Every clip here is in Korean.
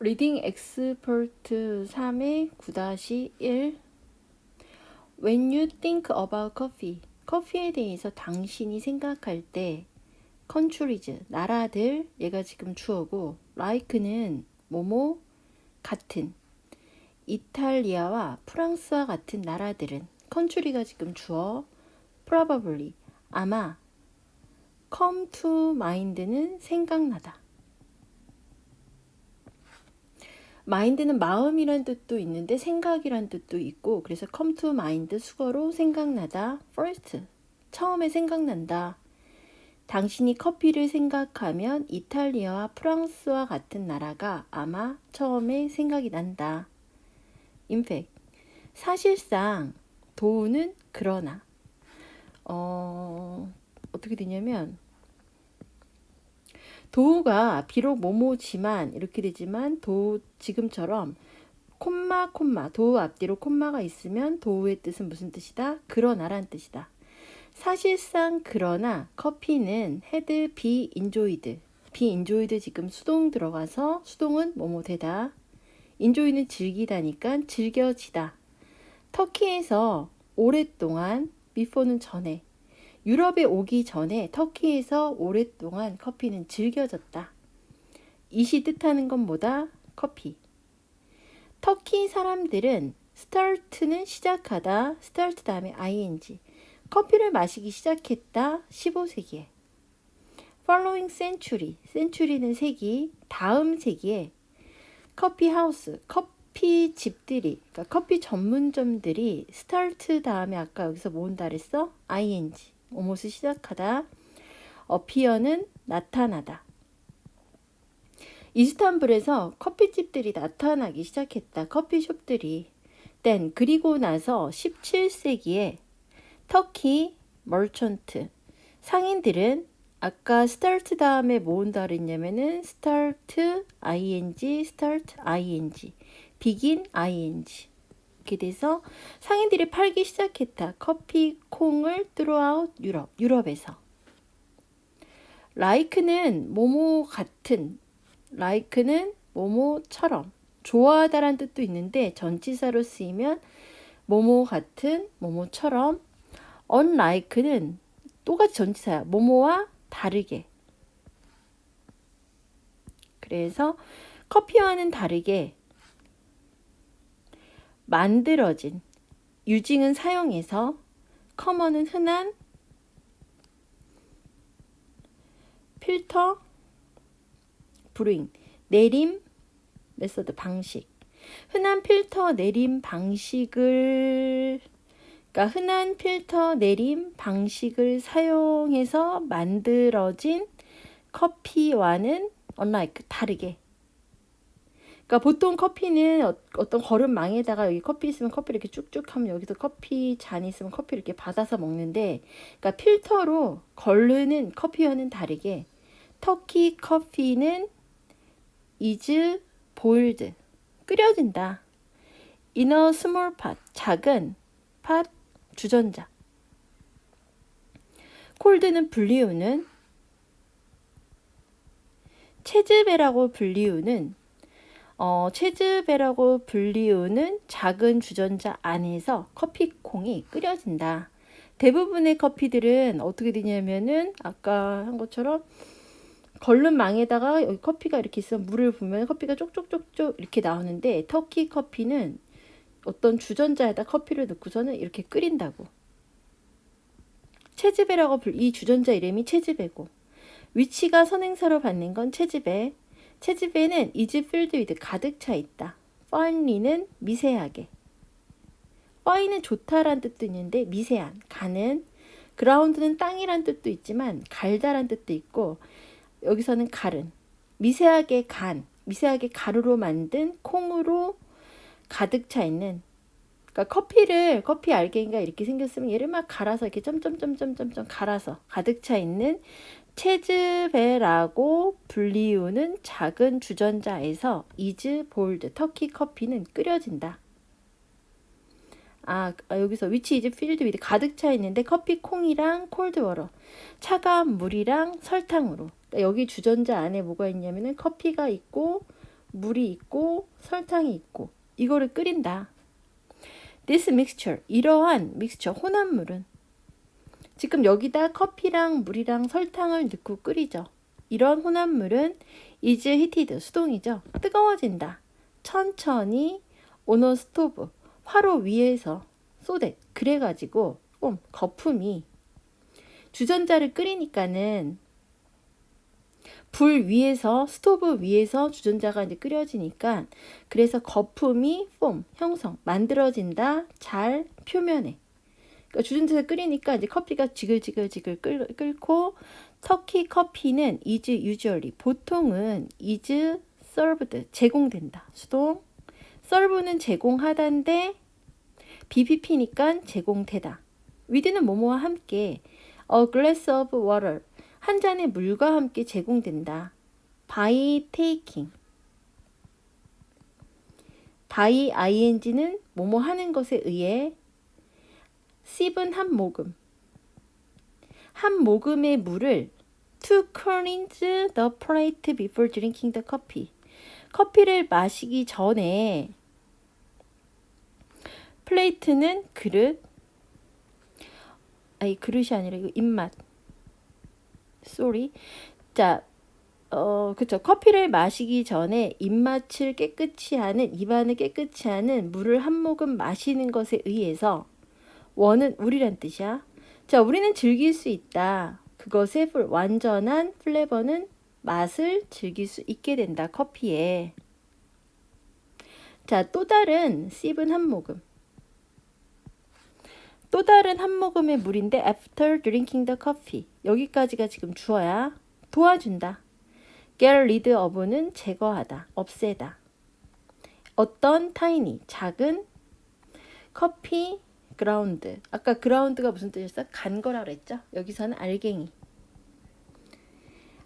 리딩 엑스퍼트 3의 9-1 When you think about coffee 커피에 대해서 당신이 생각할 때 countries 나라들 얘가 지금 주어고 like는 뭐뭐 같은 이탈리아와 프랑스와 같은 나라들은 country가 지금 주어 probably 아마 come to mind는 생각나다. Mind는 마음이란 뜻도 있는데 생각이란 뜻도 있고 그래서 come to mind 수거로 생각나다. first 처음에 생각난다. 당신이 커피를 생각하면 이탈리아와 프랑스와 같은 나라가 아마 처음에 생각이 난다. In fact, 사실상 도우는 그러나 어, 어떻게 되냐면 도우가 비록 모모지만 이렇게 되지만 도우 지금처럼 콤마 콤마 도우 앞뒤로 콤마가 있으면 도우의 뜻은 무슨 뜻이다? 그러나란 뜻이다. 사실상 그러나 커피는 헤드 비 인조이드 비 인조이드 지금 수동 들어가서 수동은 뭐뭐 되다. 인조이는 즐기다니까 즐겨지다. 터키에서 오랫동안 비포는 전에 유럽에 오기 전에 터키에서 오랫동안 커피는 즐겨졌다. 이시 뜻하는 건 뭐다? 커피. 터키 사람들은 start는 시작하다, start 다음에 ing. 커피를 마시기 시작했다. 15세기에. following century. century는 세기, 다음 세기에 커피 하우스, 커피 집들이, 그러니까 커피 전문점들이 start 다음에 아까 여기서 모은다 그랬어? ing. 오못을 시작하다. 어피어는 나타나다. 이스탄불에서 커피집들이 나타나기 시작했다. 커피숍들이. 땐 그리고 나서 17세기에 터키 멀천트 상인들은 아까 start 다음에 모은다 그랬냐면은 start ing, start ing, begin ing. 이렇게 돼서 상인들이 팔기 시작했다. 커피 콩을 throughout 유럽, 유럽에서. like는 뭐뭐 같은, like는 뭐뭐처럼, 좋아하다란 뜻도 있는데 전치사로 쓰이면 뭐뭐 같은, 뭐뭐처럼, unlike는 똑같이 전치사야. 뭐뭐와 다르게. 그래서 커피와는 다르게 만들어진 유징은 사용해서 커먼은 흔한 필터 브루잉 내림 메서드 방식. 흔한 필터 내림 방식을 그러니까 흔한 필터 내림 방식을 사용해서 만들어진 커피와는 unlike 다르게 그러니까 보통 커피는 어, 어떤 거름망에다가 여기 커피 있으면 커피 이렇게 쭉쭉 하면 여기서 커피 잔 있으면 커피 이렇게 받아서 먹는데 그러니까 필터로 걸르는 커피와는 다르게 터키 커피는 is boiled 끓여진다. a small pot 작은 팟 주전자 콜드는 불리우는 체즈베라고 불리우는 어, 체즈베라고 불리우는 작은 주전자 안에서 커피콩이 끓여진다. 대부분의 커피들은 어떻게 되냐면은 아까 한 것처럼 걸른 망에다가 여기 커피가 이렇게 있으면 물을 부으면 커피가 쪽쪽쪽쪽 이렇게 나오는데 터키 커피는 어떤 주전자에다 커피를 넣고서는 이렇게 끓인다고. 체즈베라고 불, 이 주전자 이름이 체즈베고 위치가 선행사로 받는 건 체즈베. 체즈베는 이즈 필드 위드 가득 차 있다. 펀리는 미세하게. 파이는 좋다란 뜻도 있는데 미세한, 가는. 그라운드는 땅이란 뜻도 있지만 갈다란 뜻도 있고 여기서는 갈은 미세하게 간, 미세하게 가루로 만든 콩으로 가득 차 있는 그러니까 커피를 커피 알갱이가 이렇게 생겼으면 얘를 막 갈아서 이렇게 점점점점점점 갈아서 가득 차 있는 체즈베라고 불리우는 작은 주전자에서 이즈 볼드 터키 커피는 끓여진다. 아, 여기서 위치 이즈 필드 위드 가득 차 있는데 커피 콩이랑 콜드워러 차가운 물이랑 설탕으로 그러니까 여기 주전자 안에 뭐가 있냐면은 커피가 있고 물이 있고 설탕이 있고 이거를 끓인다. This mixture 이러한 믹스처 혼합물은 지금 여기다 커피랑 물이랑 설탕을 넣고 끓이죠. 이런 혼합물은 is heated 수동이죠. 뜨거워진다. 천천히 오너 스토브 화로 위에서 쏟대 그래가지고 좀 거품이 주전자를 끓이니까는 불 위에서 스토브 위에서 주전자가 이제 끓여지니까 그래서 거품이 폼 형성 만들어진다 잘 표면에 그러니까 주전자에서 끓이니까 이제 커피가 지글지글지글 끓, 끓고 터키 커피는 is usually 보통은 is served 제공된다. 수동. serve는 제공하다인데 BPP니까 제공되다. with는 뭐뭐와 함께 a glass of water 한 잔의 물과 함께 제공된다. by taking by ing는 뭐뭐 하는 것에 의해 씹은 한 모금 한 모금의 물을 to cleanse the plate before drinking the coffee 커피를 마시기 전에 플레이트는 그릇 아니 그릇이 아니라 이거 입맛 쏘리. 자, 어, 그쵸. 커피를 마시기 전에 입맛을 깨끗이 하는, 입안을 깨끗이 하는 물을 한 모금 마시는 것에 의해서 원은 우리란 뜻이야. 자, 우리는 즐길 수 있다. 그것의 풀, 완전한 플레버는 맛을 즐길 수 있게 된다. 커피에. 자, 또 다른 씹은 한 모금. 또 다른 한 모금의 물인데 after drinking the coffee 여기까지가 지금 주어야 도와준다. get rid of는 제거하다, 없애다. 어떤 tiny 작은 커피 그라운드 아까 그라운드가 무슨 뜻이었어? 간 거라 그랬죠? 여기서는 알갱이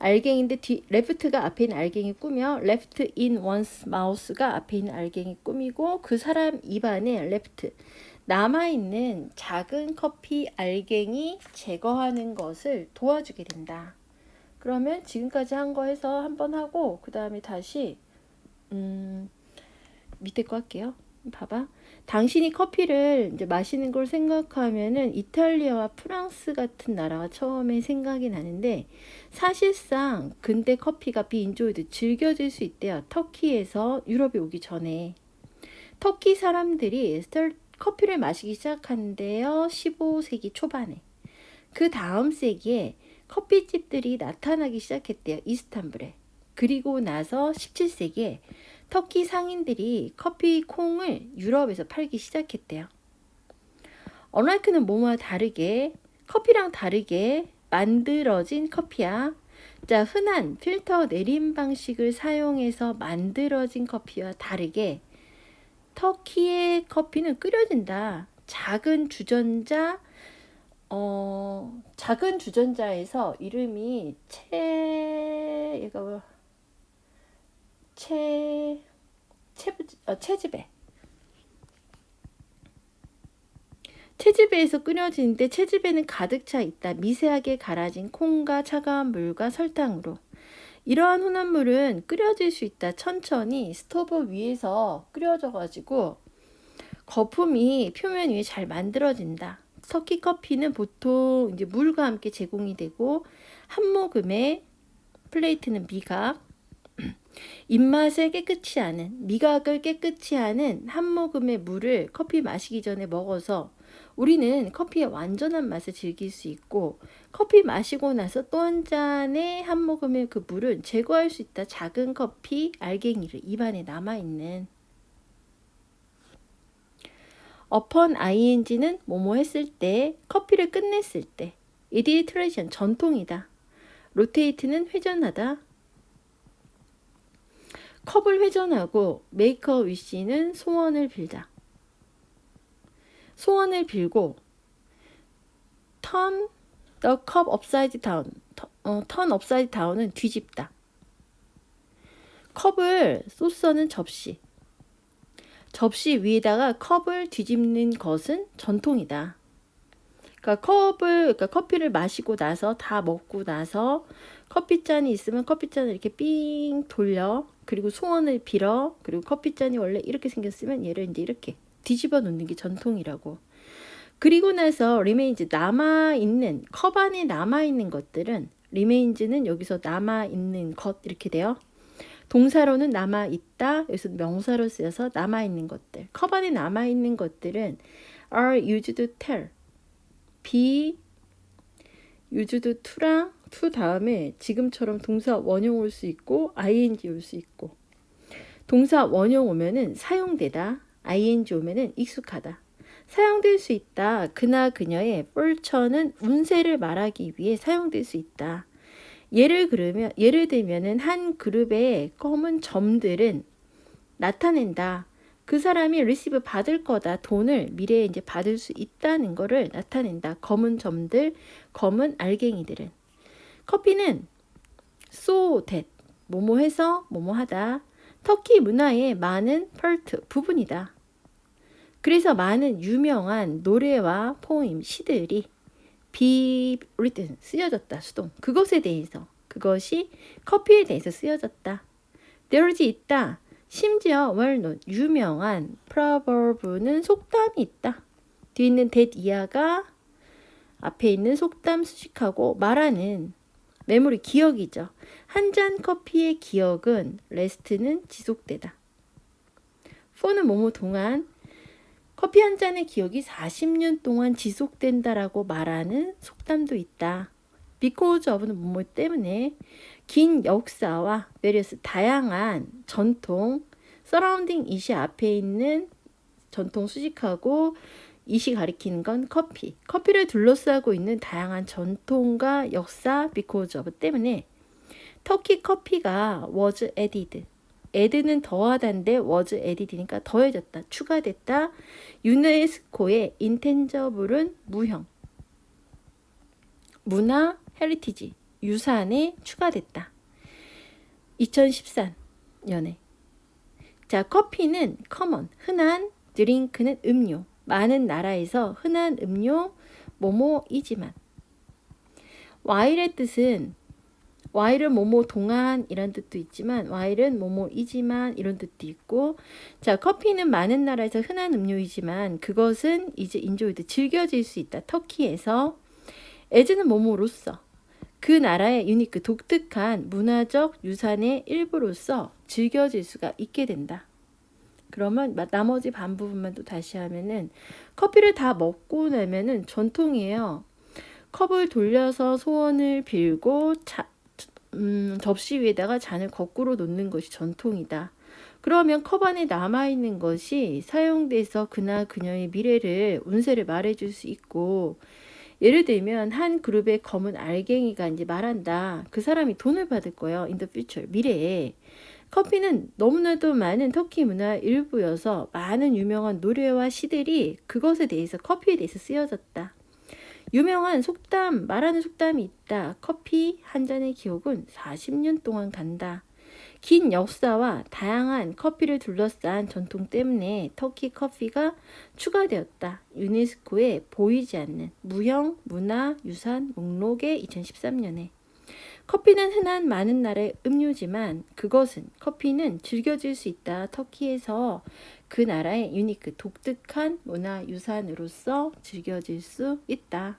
알갱인데 뒤 left가 앞에 있는 알갱이 꾸며 left in one's mouth가 앞에 있는 알갱이 꾸미고 그 사람 입안에 left 남아 있는 작은 커피 알갱이 제거하는 것을 도와주게 된다. 그러면 지금까지 한 거 해서 한 번 하고 그 다음에 다시 음, 밑에 거 할게요. 봐봐. 당신이 커피를 이제 마시는 걸 생각하면은 이탈리아와 프랑스 같은 나라가 처음에 생각이 나는데 사실상 근대 커피가 비인조이드 즐겨질 수 있대요. 터키에서 유럽에 오기 전에 터키 사람들이 커피를 마시기 시작한대요. 15세기 초반에. 그 다음 세기에 커피집들이 나타나기 시작했대요. 이스탄불에. 그리고 나서 17세기에 터키 상인들이 커피 콩을 유럽에서 팔기 시작했대요. 어라이크는 뭐와 다르게 커피랑 다르게 만들어진 커피야. 자, 흔한 필터 내림 방식을 사용해서 만들어진 커피와 다르게 터키의 커피는 끓여진다. 작은 주전자, 어, 작은 주전자에서 이름이 채, 얘가 뭐, 채, 채, 어, 채집에. 채집에서 끓여지는데 채집에는 가득 차 있다. 미세하게 갈아진 콩과 차가운 물과 설탕으로. 이러한 혼합물은 끓여질 수 있다. 천천히 스토브 위에서 끓여져 가지고 거품이 표면 위에 잘 만들어진다. 터키 커피는 보통 이제 물과 함께 제공이 되고 한 모금의 플레이트는 미각, 입맛을 깨끗이 하는 미각을 깨끗이 하는 한 모금의 물을 커피 마시기 전에 먹어서 우리는 커피의 완전한 맛을 즐길 수 있고 커피 마시고 나서 또 한 잔의 한 모금의 그 물은 제거할 수 있다. 작은 커피 알갱이를 입안에 남아 있는 upon ing는 뭐뭐 했을 때 커피를 끝냈을 때 이디 트레디션 전통이다. 로테이트는 회전하다. 컵을 회전하고 메이커 위시는 소원을 빌다. 소원을 빌고 turn the cup upside down. 어, turn upside down은 뒤집다. 컵을 소스는 접시. 접시 위에다가 컵을 뒤집는 것은 전통이다. 그러니까 컵을 그러니까 커피를 마시고 나서 다 먹고 나서 커피잔이 있으면 커피잔을 이렇게 삥 돌려 그리고 소원을 빌어 그리고 커피잔이 원래 이렇게 생겼으면 얘를 이제 이렇게 뒤집어 놓는 게 전통이라고. 그리고 나서 remains 남아 있는 컵 안에 남아 있는 것들은 remains는 여기서 남아 있는 것 이렇게 돼요. 동사로는 남아 있다. 여기서 명사로 쓰여서 남아 있는 것들. 컵 안에 남아 있는 것들은 are used to tell. be used to랑 to 다음에 지금처럼 동사 원형 올 수 있고 ing 올 수 있고. 동사 원형 오면은 사용되다 ing 오면은 익숙하다. 사용될 수 있다 그나 그녀의 폴처는 운세를 말하기 위해 사용될 수 있다. 예를 그러면 예를 들면은 한 그룹의 검은 점들은 나타낸다. 그 사람이 리시브 받을 거다 돈을 미래에 이제 받을 수 있다는 거를 나타낸다. 검은 점들 검은 알갱이들은 커피는 so that 뭐뭐 해서 뭐뭐 하다. 터키 문화의 많은 펄트 부분이다. 그래서 많은 유명한 노래와 포임, 시들이 be written 쓰여졌다. 수동. 그것에 대해서 그것이 커피에 대해서 쓰여졌다. there's 있다. 심지어 well 유명한 proverb는 속담이 있다. 뒤에 있는 that 이하가 앞에 있는 속담 수식하고 말하는 메모리 기억이죠. 한 잔 커피의 기억은 레스트는 지속되다. for는 뭐뭐 동안 커피 한 잔의 기억이 40년 동안 지속된다라고 말하는 속담도 있다. because of는 뭐뭐 때문에 긴 역사와 various 다양한 전통 surrounding 이시 앞에 있는 전통 수식하고 이시 가리키는 건 커피. 커피를 둘러싸고 있는 다양한 전통과 역사 of 때문에 터키 커피가 was added. add는 더하다인데 was added니까 더해졌다. 추가됐다. 유네스코의 intangible은 무형. 문화 헤리티지 유산에 추가됐다. 2013년에 자 커피는 커먼 흔한 드링크는 음료 많은 나라에서 흔한 음료 뭐뭐이지만 와일의 뜻은 와일은 뭐뭐 동안 이런 뜻도 있지만 와일은 뭐뭐이지만 이런 뜻도 있고 자 커피는 많은 나라에서 흔한 음료이지만 그것은 이제 인조이드 즐겨질 수 있다 터키에서 에즈는 뭐뭐로서 그 나라의 유니크 독특한 문화적 유산의 일부로서 즐겨질 수가 있게 된다. 그러면 마- 나머지 반 부분만 또 다시 하면은 커피를 다 먹고 나면은 전통이에요. 컵을 돌려서 소원을 빌고 차, 음, 접시 위에다가 잔을 거꾸로 놓는 것이 전통이다. 그러면 컵 안에 남아있는 것이 사용돼서 그나 그녀의 미래를, 운세를 말해줄 수 있고, 예를 들면 한 그룹의 검은 알갱이가 이제 말한다. 그 사람이 돈을 받을 거예요. in the future, 미래에. 커피는 너무나도 많은 터키 문화의 일부여서 많은 유명한 노래와 시들이 그것에 대해서 커피에 대해서 쓰여졌다. 유명한 속담, 말하는 속담이 있다. 커피 한 잔의 기억은 40년 동안 간다. 긴 역사와 다양한 커피를 둘러싼 전통 때문에 터키 커피가 추가되었다. 유네스코에 보이지 않는 무형 문화 유산 목록에 2013년에 커피는 흔한 많은 나라의 음료지만 그것은 커피는 즐겨질 수 있다. 터키에서 그 나라의 유니크 독특한 문화 유산으로서 즐겨질 수 있다.